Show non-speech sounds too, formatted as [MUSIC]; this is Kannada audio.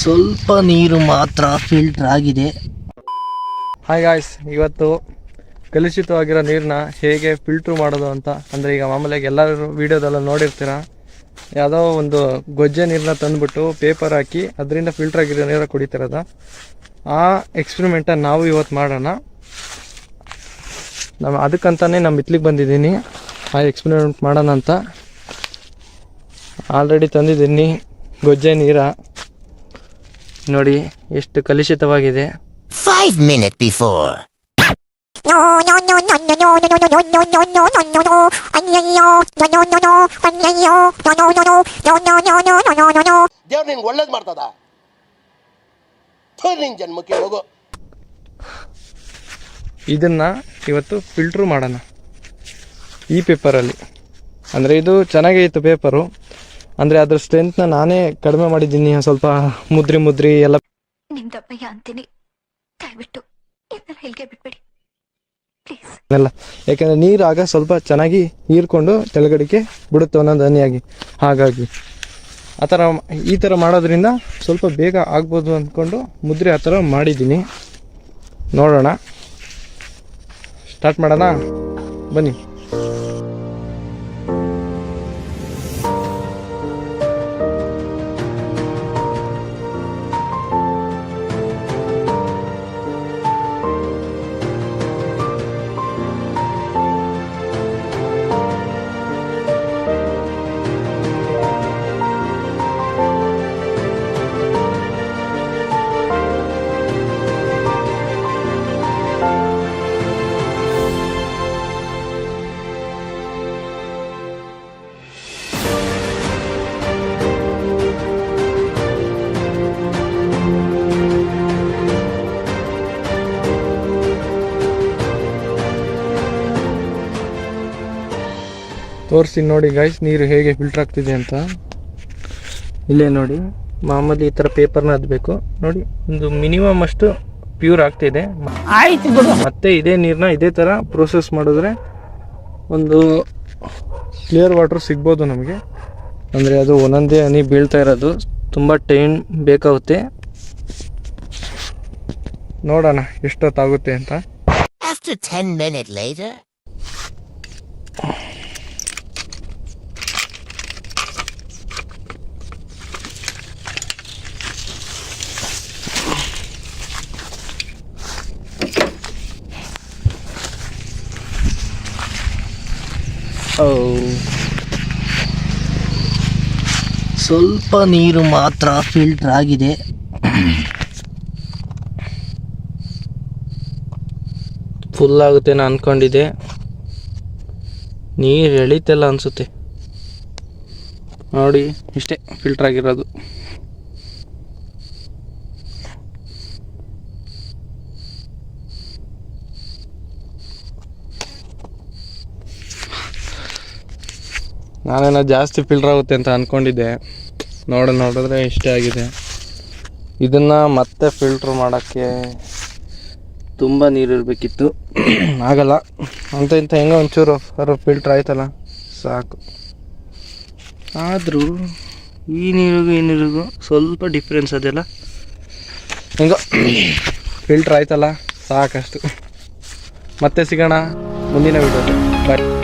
ಸ್ವಲ್ಪ ನೀರು ಮಾತ್ರ ಫಿಲ್ಟರ್ ಆಗಿದೆ. ಹಾಯ್ ಗಾಯ್ಸ್ ಇವತ್ತು ಕಲುಷಿತವಾಗಿರೋ ನೀರನ್ನ ಹೇಗೆ ಫಿಲ್ಟ್ರ್ ಮಾಡೋದು ಅಂತ, ಅಂದರೆ ಈಗ ಮಾಮೂಲಿಯಾಗಿ ಎಲ್ಲರೂ ವೀಡಿಯೋದೆಲ್ಲ ನೋಡಿರ್ತೀರ. ಯಾವುದೋ ಒಂದು ಗೊಜ್ಜೆ ನೀರನ್ನ ತಂದುಬಿಟ್ಟು ಪೇಪರ್ ಹಾಕಿ ಅದರಿಂದ ಫಿಲ್ಟರ್ ಆಗಿರೋ ನೀರು ಕುಡಿತಿರೋದ. ಆ ಎಕ್ಸ್ಪೆರಿಮೆಂಟನ್ನು ನಾವು ಇವತ್ತು ಮಾಡೋಣ. ನಮ್ಮ ಅದಕ್ಕಂತಾನೆ ನಮ್ಮ ಇತ್ಲಿಗೆ ಬಂದಿದ್ದೀನಿ. ಆ ಎಕ್ಸ್ಪೆರಿಮೆಂಟ್ ಮಾಡೋಣ ಅಂತ. ಆಲ್ರೆಡಿ ತಂದಿದ್ದೀನಿ ಗೊಜ್ಜೆ ನೀರ. ನೋಡಿ ಎಷ್ಟು ಕಲುಷಿತವಾಗಿದೆ. ಫೈವ್ ಮಿನಿಟ್ ಬಿಫೋರ್ ದೇವ್ರು ಮಾಡ್ತದ? ಜನ್ಮಕ್ಕೆ ಹೋಗೋ. ಇದನ್ನು ಇವತ್ತು ಫಿಲ್ಟ್ರು ಮಾಡೋಣ. ಈ ಪೇಪರಲ್ಲಿ ಅಂದ್ರೆ ಇದು ಚೆನ್ನಾಗೇ ಇತ್ತು ಪೇಪರು ಅಂದರೆ ಅದ್ರ ನ ನಾನೇ ಕಡಿಮೆ ಮಾಡಿದ್ದೀನಿ ಸ್ವಲ್ಪ ಮುದ್ರಿ ಮುದ್ರಿ ಎಲ್ಲ. ಯಾಕಂದ್ರೆ ನೀರ್ ಅಂತೀನಿ. ದಯವಿಟ್ಟು ಇದನ್ನ ಹೇಳ್ಗೆ ಬಿಟ್ಬಿಡಿ ಪ್ಲೀಸ್ ಎಲ್ಲ. ಯಾಕಂದ್ರೆ ನೀರು ಆಗ ಸ್ವಲ್ಪ ಚೆನ್ನಾಗಿ ಹೀರ್ಕೊಂಡು ತೆಳಗಡಿಕೆ ಬಿಡುತ್ತೆ ಒಂದೊಂದು ಹನಿಯಾಗಿ. ಹಾಗಾಗಿ ಆ ಥರ ಈ ಥರ ಮಾಡೋದ್ರಿಂದ ಸ್ವಲ್ಪ ಬೇಗ ಆಗ್ಬೋದು ಅಂದ್ಕೊಂಡು ಮುದ್ರೆ ಆ ಥರ ಮಾಡಿದ್ದೀನಿ. ನೋಡೋಣ. ಸ್ಟಾರ್ಟ್ ಮಾಡೋಣ. ಬನ್ನಿ. ತೋರಿಸಿ ನೋಡಿ ಗೈಸ್ ನೀರು ಹೇಗೆ ಫಿಲ್ಟರ್ ಆಗ್ತಿದೆ ಅಂತ. ಇಲ್ಲೇ ನೋಡಿ ಮಾಮೂಲಿ ಈ ಥರ ಪೇಪರ್ನ ಅದಬೇಕು ನೋಡಿ ಒಂದು ಮಿನಿಮಮ್ ಅಷ್ಟು ಪ್ಯೂರ್ ಆಗ್ತಿದೆ. ಮತ್ತೆ ಇದೇ ನೀರನ್ನ ಇದೇ ಥರ ಪ್ರೋಸೆಸ್ ಮಾಡಿದ್ರೆ ಒಂದು ಕ್ಲಿಯರ್ ವಾಟರ್ ಸಿಗ್ಬೋದು ನಮಗೆ. ಅಂದರೆ ಅದು ಒಂದೊಂದೇ ಹನಿ ಬೀಳ್ತಾ ಇರೋದು ತುಂಬ ಟೈಮ್ ಬೇಕಾಗುತ್ತೆ. ನೋಡೋಣ ಎಷ್ಟೊತ್ತಾಗುತ್ತೆ ಅಂತ. ಸ್ವಲ್ಪ ನೀರು ಮಾತ್ರ ಫಿಲ್ಟರ್ ಆಗಿದೆ. ಫುಲ್ ಆಗುತ್ತೆ ನಾನು ಅನ್ಕೊಂಡಿದ್ದೆ. ನೀರು ಎಳಿತಲ್ಲ ಅನಿಸುತ್ತೆ. ನೋಡಿ, ಇಷ್ಟೇ ಫಿಲ್ಟರ್ ಆಗಿರೋದು. ನಾನೇನೋ ಜಾಸ್ತಿ ಫಿಲ್ಟರ್ ಆಗುತ್ತೆ ಅಂತ ಅಂದ್ಕೊಂಡಿದ್ದೆ ನೋಡ ನೋಡಿದ್ರೆ ಇಷ್ಟೇ ಆಗಿದೆ. ಇದನ್ನು ಮತ್ತೆ ಫಿಲ್ಟ್ರ್ ಮಾಡೋಕ್ಕೆ ತುಂಬ ನೀರು ಇರಬೇಕಿತ್ತು [CLEARS THROAT] ಆಗಲ್ಲ. ಅಂತ ಇಂಥ ಹೆಂಗೋ ಒಂಚೂರು ಫಿಲ್ಟ್ರ್ ಆಯ್ತಲ್ಲ. ಸಾಕು. ಆದರೂ ಈ ನೀರಿಗೂ ಈ ನೀರಿಗೂ ಸ್ವಲ್ಪ ಡಿಫ್ರೆನ್ಸ್ ಅದೆಲ್ಲ. ಹೆಂಗೋ ಫಿಲ್ಟ್ರ್ ಆಯ್ತಲ್ಲ. ಸಾಕಷ್ಟು. ಮತ್ತೆ ಸಿಗೋಣ ಮುಂದಿನ ವಿಡಿಯೋದಲ್ಲಿ ಬಾಯ್